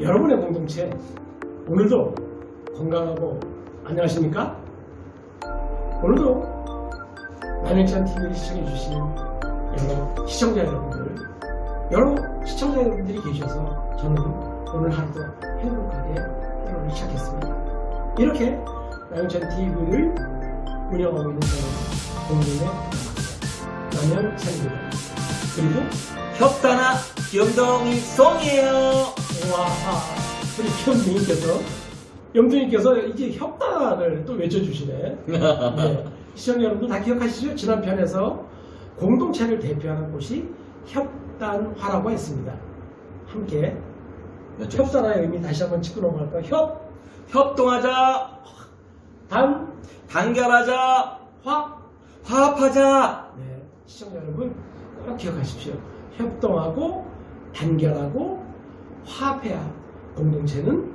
여러분의 공동체 오늘도 건강하고 안녕하십니까? 오늘도 남영찬 TV를 시청해 주시는 여러 시청자 여러분들, 여러 시청자 여러분들이 계셔서 저는 오늘 하루도 행복하게 하루를 시작했습니다. 이렇게 남영찬 TV를 운영하고 있는 저는 공동의 남영찬입니다. 그리고 협단아 귀염덩이 송이에요. 와, 우리 현민님께서 염두님께서 이제 협단을 또 외쳐주시네. 네. 시청자 여러분들 다 기억하시죠? 지난 편에서 공동체를 대표하는 곳이 협단화라고 했습니다. 함께 협단화의 의미 다시 한번 짚고 넘어갈까요? 협, 협동하자, 단, 단결하자, 화. 화합하자. 네, 시청자 여러분 꼭 기억하십시오. 협동하고 단결하고 화합해야 공동체는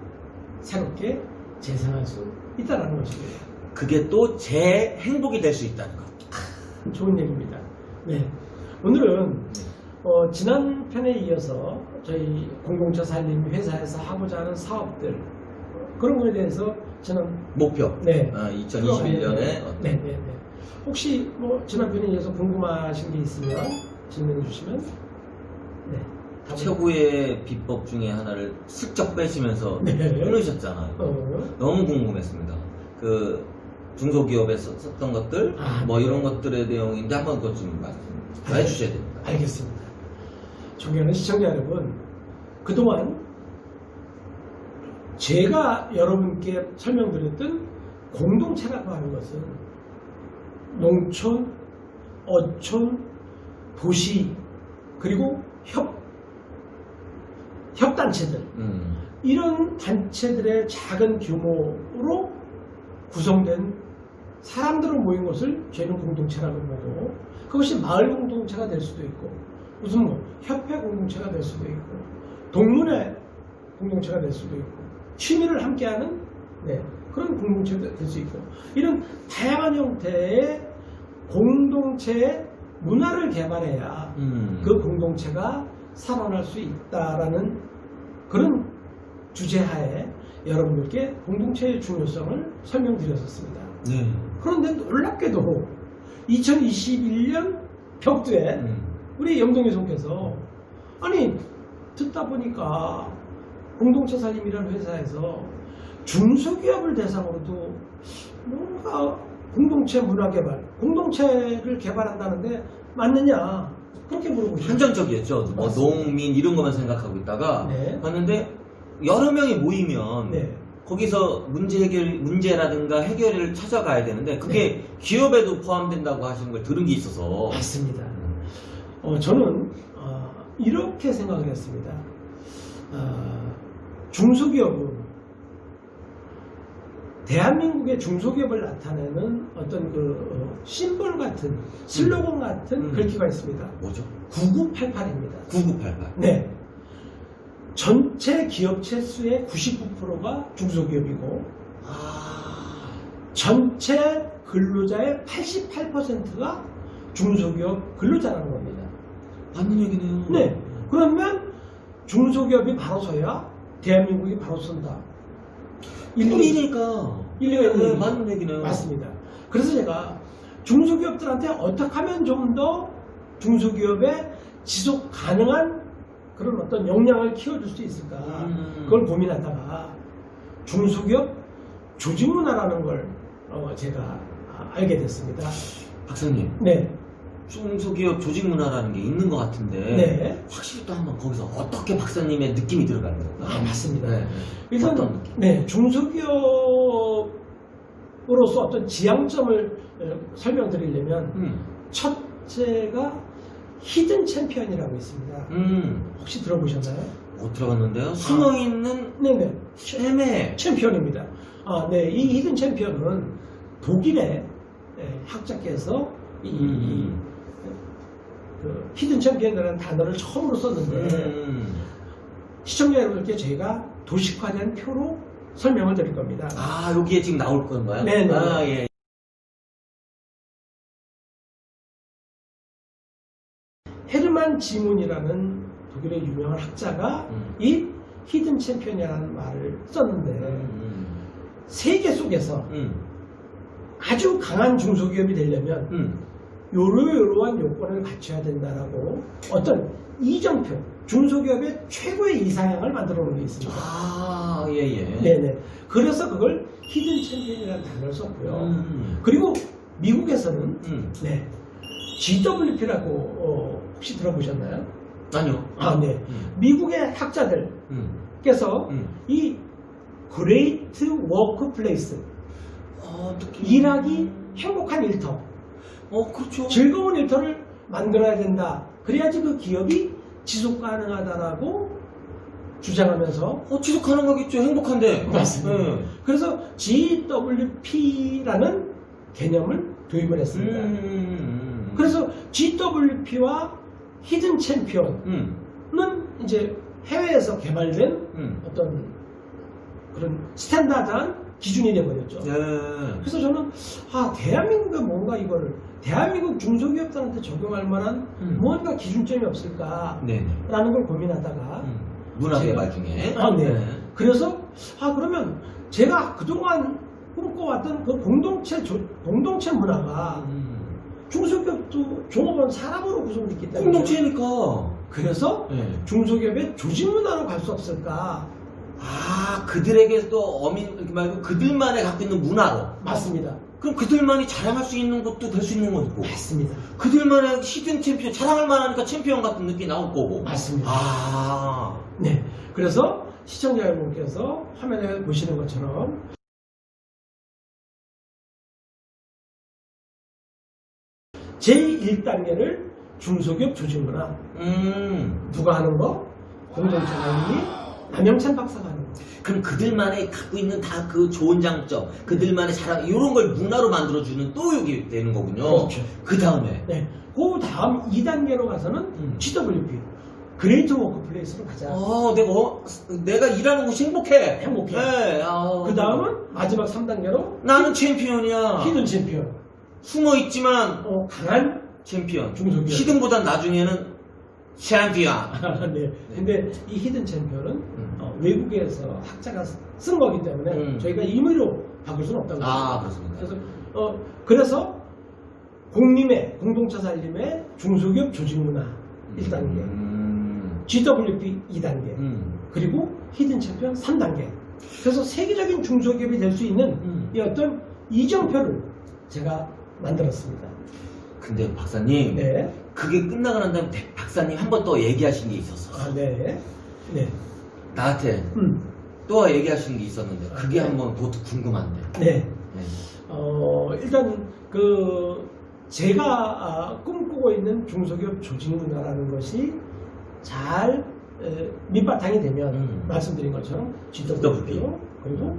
새롭게 재생할 수 있다는 것입니다. 그게 또 제 행복이 될 수 있다는 것. 좋은 얘기입니다. 네. 오늘은 어, 지난 편에 이어서 저희 공동체 살림 회사에서 하고자 하는 사업들 그런 거에 대해서 저는 목표. 네. 아, 2021년에 네, 네, 네. 혹시 뭐 지난 편에 이어서 궁금하신 게 있으면 질문해 주시면 네. 답을- 최고의 비법 중에 하나를 슬쩍 빼시면서 네. 끊으셨잖아요. 어, 너무 궁금했습니다. 그 중소기업에 썼- 썼던 것들, 아, 뭐 네. 이런 것들의 내용인데 한번 그것 좀 말씀 좀 해주셔야 됩니다. 알겠습니다. 존경하는 시청자 여러분, 그동안 제가 여러분께 설명드렸던 공동체라고 하는 것은 농촌, 어촌, 도시, 그리고 협, 협단체들, 음. 이런 단체들의 작은 규모로 구성된 사람들을 모인 것을 저희는 공동체라고 보고 그것이 마을 공동체가 될 수도 있고 무슨 뭐 협회 공동체가 될 수도 있고 동문회 공동체가 될 수도 있고 취미를 함께하는 네, 그런 공동체가 될 수 있고 이런 다양한 형태의 공동체의 문화를 개발해야 음. 그 공동체가 살아날 수 있다라는 그런 주제하에 여러분들께 공동체의 중요성을 설명드렸었습니다. 네. 그런데 놀랍게도 2021년 벽두에 음. 우리 염동희 손께서 아니 듣다 보니까 공동체 살림이라는 회사에서 중소기업을 대상으로도 뭔가 공동체 문화 개발, 공동체를 개발한다는데 맞느냐 그렇게 물어보시죠. 한정적이었죠. 뭐 맞습니다. 농민 이런 것만 생각하고 있다가 네. 봤는데 여러 명이 모이면 네. 거기서 문제 해결 문제라든가 해결을 찾아가야 되는데 그게 기업에도 포함된다고 하시는 걸 들은 게 있어서 맞습니다. 어, 저는 어, 이렇게 생각을 했습니다. 어, 중소기업은 대한민국의 중소기업을 나타내는 어떤 그 어, 심볼 같은 슬로건 같은 음. 글귀가 있습니다. 뭐죠? 9988입니다. 9988. 네. 전체 기업 체 수의 99%가 중소기업이고 아. 전체 근로자의 88%가 중소기업 근로자라는 겁니다. 맞는 얘기네요. 네. 그러면 중소기업이 바로 서야 대한민국이 바로 선다. 일리가, 일이니까. 일리가 있는 네, 맞는 얘기네요. 맞습니다. 그래서 제가 중소기업들한테 어떻게 하면 좀 더 중소기업의 지속 가능한 그런 어떤 역량을 키워줄 수 있을까 음. 그걸 고민하다가 중소기업 조직 문화라는 걸 어, 제가 아, 알게 됐습니다. 박사님, 네, 중소기업 조직 문화라는 게 있는 것 같은데 네, 확실히 또 한번 거기서 어떻게 박사님의 느낌이 들어가는 건가요? 아, 맞습니다. 네. 일단 어떤 느낌? 네 중소기업으로서 어떤 지향점을 어, 설명드리려면 음. 첫째가 히든 챔피언이라고 있습니다. 음. 혹시 들어보셨나요? 못 들어갔는데요. 숨어 있는 네네 쉐메. 챔피언입니다. 아, 네, 이 히든 챔피언은 독일의 예, 학자께서 이, 이- 음. 그 히든 챔피언이라는 단어를 처음으로 썼는데 음. 시청자 여러분께 저희가 도식화된 표로 설명을 드릴 겁니다. 아 여기에 지금 나올 건가요? 네네. 아 예. 헤르만 지문이라는 독일의 유명한 학자가 음. 이 히든 챔피언이라는 말을 썼는데 음, 세계 속에서 음, 아주 강한 중소기업이 되려면 음. 요러요러한 요건을 갖춰야 된다라고 어떤 이정표 중소기업의 최고의 이상향을 만들어 놓은 게 있습니다. 아, 예, 예. 네네. 그래서 그걸 히든 챔피언이라는 단어를 썼고요. 음, 그리고 미국에서는 음. 네 GWP라고 어, 혹시 들어보셨나요? 아니요. 아 네. 음, 미국의 학자들께서 음, 음. 이 그레이트 워크플레이스 어. 일하기 행복한 일터 어, 그렇죠. 즐거운 일터를 만들어야 된다. 그래야지 그 기업이 지속 가능하다라고 주장하면서 어, 지속하는 거겠죠. 행복한데. 맞습니다. 네. 그래서 GWP라는 개념을 도입을 했습니다. 음, 그래서 GWP와 히든 챔피언은 음, 이제 해외에서 개발된 음. 어떤 그런 스탠다드한 기준이 되어버렸죠. 네. 그래서 저는 아 대한민국에 뭔가 이거를 대한민국 중소기업들한테 적용할 만한 음. 뭔가 기준점이 없을까라는 네네. 걸 고민하다가 음. 문화개발 중에. 아, 네. 그래서 아 그러면 제가 그동안 꿈꿔왔던 그 공동체 조- 공동체 문화가 음. 중소기업도 종업원 사람으로 구성됐기 때문에 공동체니까. 그래서 네. 중소기업의 조직 문화로 갈 수 없을까 아, 그들에게도 어민, 말고 그들만의 갖고 있는 문화로. 맞습니다 그럼 그들만이 자랑할 수 있는 것도 될 수 있는 거고. 맞습니다 그들만의 히든 챔피언, 자랑할 만하니까 챔피언 같은 느낌이 나올 거고. 맞습니다 아. 네 그래서 시청자 여러분께서 화면에 보시는 것처럼 제1단계를 중소기업 조직 문화 음. 누가 하는 거? 공동체 관리 남영찬 박사가 하는 거. 그럼 그들만의 갖고 있는 다 그 좋은 장점, 그들만의 자랑, 이런 걸 문화로 만들어주는 또 여기 되는 거군요. 그렇죠. 그 다음에. 네. 그 다음 2단계로 가서는 음. GWP 그레이트 워크플레이스로 가자. 어, 내가, 어, 내가 일하는 곳이 행복해. 행복해. 네, 아, 그 다음은 마지막 3단계로 나는 챔피언이야. 히든 챔피언. 숨어 있지만 어, 강한 챔피언. 중소기업. 히든보단 나중에는 챔피언. 네. 근데 이 히든 챔피언은 음. 어, 외국에서 학자가 쓴 거기 때문에 음. 저희가 임의로 바꿀 수는 없다고 아. 그렇습니까? 그래서 어, 그래서 공림의 공동체 살림의 중소기업 조직 문화 1단계, 음. GWP 2단계, 음. 그리고 히든 챔피언 3단계. 그래서 세계적인 중소기업이 될 수 있는 음. 이 어떤 이정표를 제가 만들었습니다. 근데 박사님, 네. 그게 끝나고 난 다음에 백- 박사님 한번더 얘기하신 게 있었어. 아, 네. 네. 나한테 음. 또 얘기하신 게 있었는데 그게 아, 네. 한번 그것도 궁금한데. 네. 네. 어, 일단 그 제가 아, 꿈꾸고 있는 중소기업 조직 문화라는 것이 잘 에, 밑바탕이 되면 음. 말씀드린 것처럼 GWP. GWP로 그리고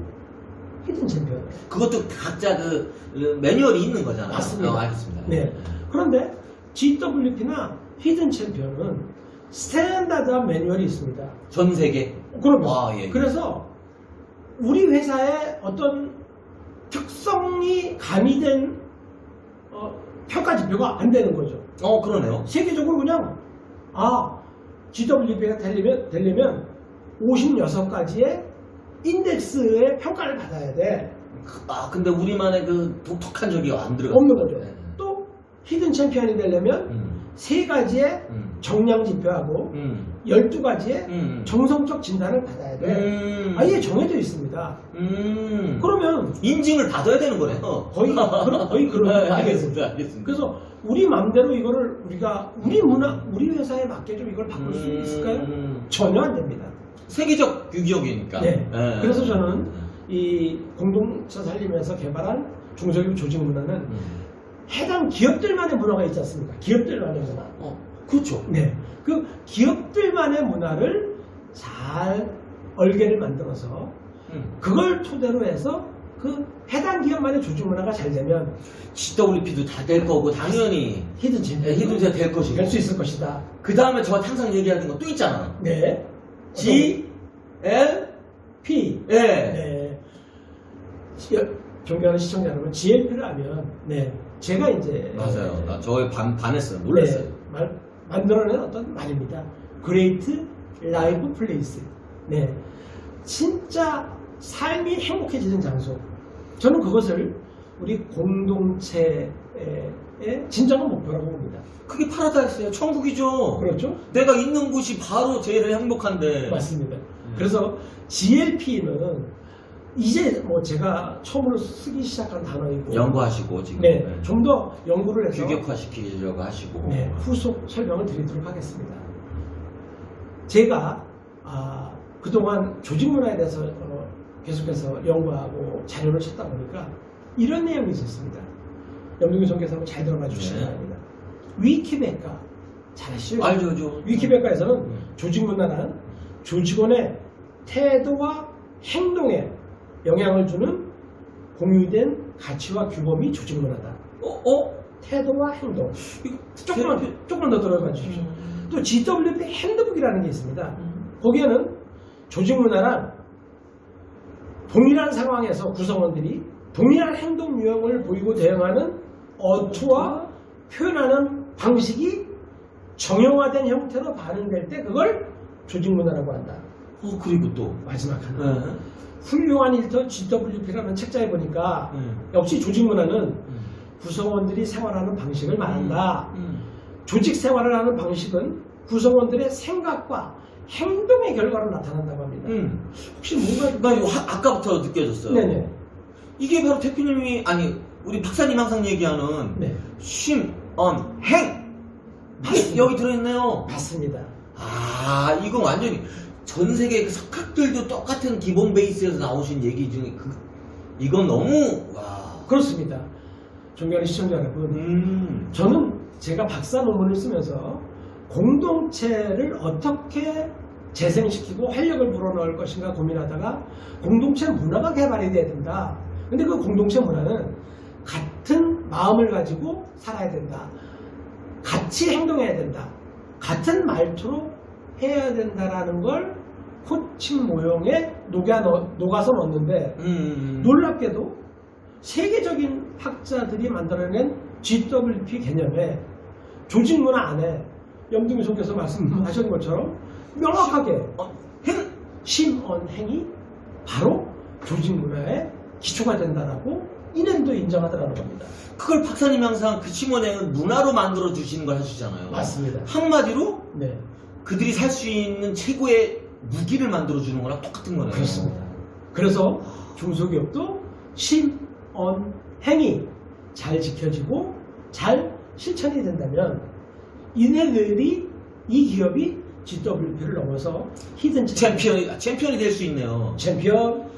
히든 챔피언. 그것도 각자 그 매뉴얼이 있는 거잖아요. 맞습니다. 어, 알겠습니다. 네. 그런데 GWP나 히든 챔피언은 스탠다드한 매뉴얼이 있습니다. 전 세계. 그러면 아, 예, 예. 그래서 우리 회사의 어떤 특성이 가미된 어, 평가 지표가 안 되는 거죠. 어, 그러네요. 세계적으로 그냥 아 GWP가 되려면 되려면 56가지의 인덱스의 평가를 받아야 돼. 아, 근데 우리만의 그 독특한 적이 안 들어가. 없는 거죠. 네. 또 히든 챔피언이 되려면 음, 세 가지의 음, 정량 지표하고 음, 12가지의 음. 정성적 진단을 받아야 돼. 음. 아예 정해져 있습니다. 음. 그러면 인증을 받아야 되는 거네요. 거의 그런- 거의 그런 네. 알겠습니다. 알겠습니다. 그래서 우리 마음대로 이거를 우리가 우리 문화, 우리 회사에 맞게 좀 이걸 바꿀 수 음. 있을까요? 전혀 안 됩니다. 세계적 규격이니까. 네. 네. 그래서 저는 이 공동체 살림에서 개발한 중소기업 조직 문화는 음. 해당 기업들만의 문화가 있지 않습니까? 기업들만의 문화. 어, 그렇죠. 네. 그 기업들만의 문화를 잘 얼개를 만들어서 음. 그걸 토대로 해서 그 해당 기업만의 조직 문화가 잘 되면 GWP도 다 될 거고 당연히 히든 챔피언 히든제가 될 것이고. 될 수 있을 것이다. 그 다음에 저 항상 얘기하는 거또 있잖아. 네. G, L, P. 예. 네. 시- 존경하는 시청자 여러분, GLP를 하면, 네. 제가 이제. 맞아요. 나 저에 반, 반했어요. 놀랐어요. 네, 말- 만들어낸 어떤 말입니다. Great Live Place. 네. 진짜 삶이 행복해지는 장소. 저는 그것을 우리 공동체의 진정한 목표라고 봅니다. 그게 파라다이스예요. 천국이죠. 그렇죠? 내가 있는 곳이 바로 제일 행복한데. 맞습니다. 그래서 GLP는 이제 뭐 제가 처음으로 쓰기 시작한 단어이고 연구하시고 지금 네, 좀 더 연구를 해서 규격화시키려고 하시고. 네, 후속 설명을 드리도록 하겠습니다. 제가 아, 그동안 조직 문화에 대해서 어, 계속해서 연구하고 자료를 찾다 보니까 이런 내용이 있었습니다. 염동희 선교사 한번 잘 들어봐 주시기 네. 바랍니다. 위키백과 잘 아시죠? 알죠, 알죠. 위키백과에서는 네. 조직 문화란 조직원의 태도와 행동에 영향을 주는 공유된 가치와 규범이 조직 문화다. 어, 어? 태도와 행동. 이거 조금만, 조금만 더 들어봐 주십시오. 음. 또 GWP 핸드북이라는 게 있습니다. 거기에는 조직 문화란 동일한 상황에서 구성원들이 동일한 행동 유형을 보이고 대응하는 어투와 표현하는 방식이 정형화된 형태로 반응될 때 그걸 조직 문화라고 한다. 어, 그리고 또. 마지막 하나. 네. 훌륭한 일터 GWP라는 책자에 보니까 네. 역시 조직 문화는 음. 구성원들이 생활하는 방식을 말한다. 음. 조직 생활을 하는 방식은 구성원들의 생각과 행동의 결과로 나타난다고 합니다. 음. 혹시 뭔가 나 이거 하- 아까부터 느껴졌어요. 네네. 이게 바로 대표님이 아니 우리 박사님 항상 얘기하는 네. 쉼, 언, 행 맞습니다. 여기 들어있네요. 맞습니다. 아 이건 완전히 전 세계 그 석학들도 똑같은 기본 베이스에서 나오신 얘기 중에 그 이건 너무 와. 그렇습니다. 존경하는 시청자 여러분, 음. 저는 제가 박사 논문을 쓰면서 공동체를 어떻게 재생시키고 활력을 불어넣을 것인가 고민하다가 공동체 문화가 개발이 돼야 된다. 근데 그 공동체 문화는 같은 마음을 가지고 살아야 된다. 같이 행동해야 된다. 같은 말투로 해야 된다라는 걸 코칭 모형에 녹여 넣, 녹아서 넣었는데 음. 놀랍게도 세계적인 학자들이 만들어낸 GWP 개념에 조직 문화 안에 염둥이 손께서 말씀하신 것처럼 명확하게 어, 행. 심언행이 바로 조직 문화의 기초가 된다라고 이년도 인정하더라는 겁니다. 그걸 박사님 항상 그 심원행은 문화로 만들어 주시는 걸 하시잖아요. 맞습니다. 한마디로 네, 그들이 살 수 있는 최고의 무기를 만들어 주는 거랑 똑같은 거네요. 그렇습니다. 그래서 중소기업도 심언행이 잘 지켜지고 잘 실천이 된다면 이네들이 이 기업이 GWP를 넘어서 히든 챔피언이 아, 챔피언이 될 수 있네요. 챔피언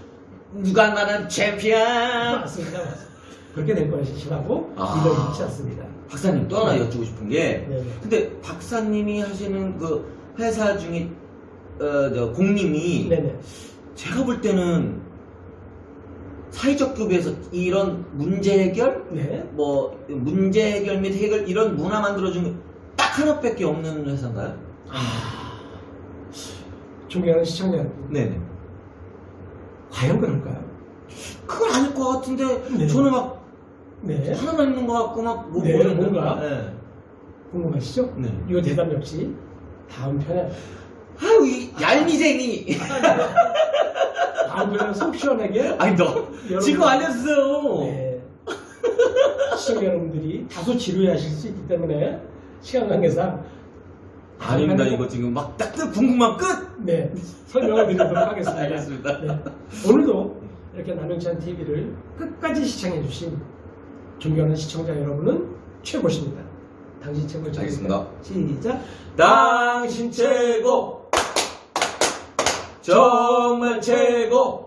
누가 나는 챔피언. 맞습니다. 맞습니다. 그렇게 될 것이라고 아. 믿어 있지 않습니다. 박사님 또 하나 여쭈고 싶은 게 네. 근데 박사님이 하시는 그 회사 중에 어, 저 공님이 네네. 제가 볼 때는 사회적 급에서 이런 문제 해결 네. 뭐 문제 해결 및 해결 이런 문화 만들어준 딱 하나밖에 없는 회사인가요? 아, 존경하는 시청자 여러분, 네네. 과연 그럴까요? 그건 아닐 것 같은데 네. 저는 막 네. 하나만 있는 것 같고 막 뭐, 네, 모르겠는데. 뭔가? 네. 궁금하시죠? 네. 이거 대답 역시 다음 편에 아유 이 얄미쟁이. 다음 편에 속 시원하게 아니 너 여러분- 지금 알려주세요. 네. 시청자 여러분들이 다소 지루해하실 수 있기 때문에 시간 관계상 아닙니다 이거 지금 막딱 궁금한 끝. 네 설명을 드리도록 하겠습니다. 알겠습니다. 네. 오늘도 이렇게 남영찬 TV를 끝까지 시청해주신 존경하는 시청자 여러분은 최고십니다. 당신 최고죠. 알겠습니다. 시작. 당신 최고 정말 최고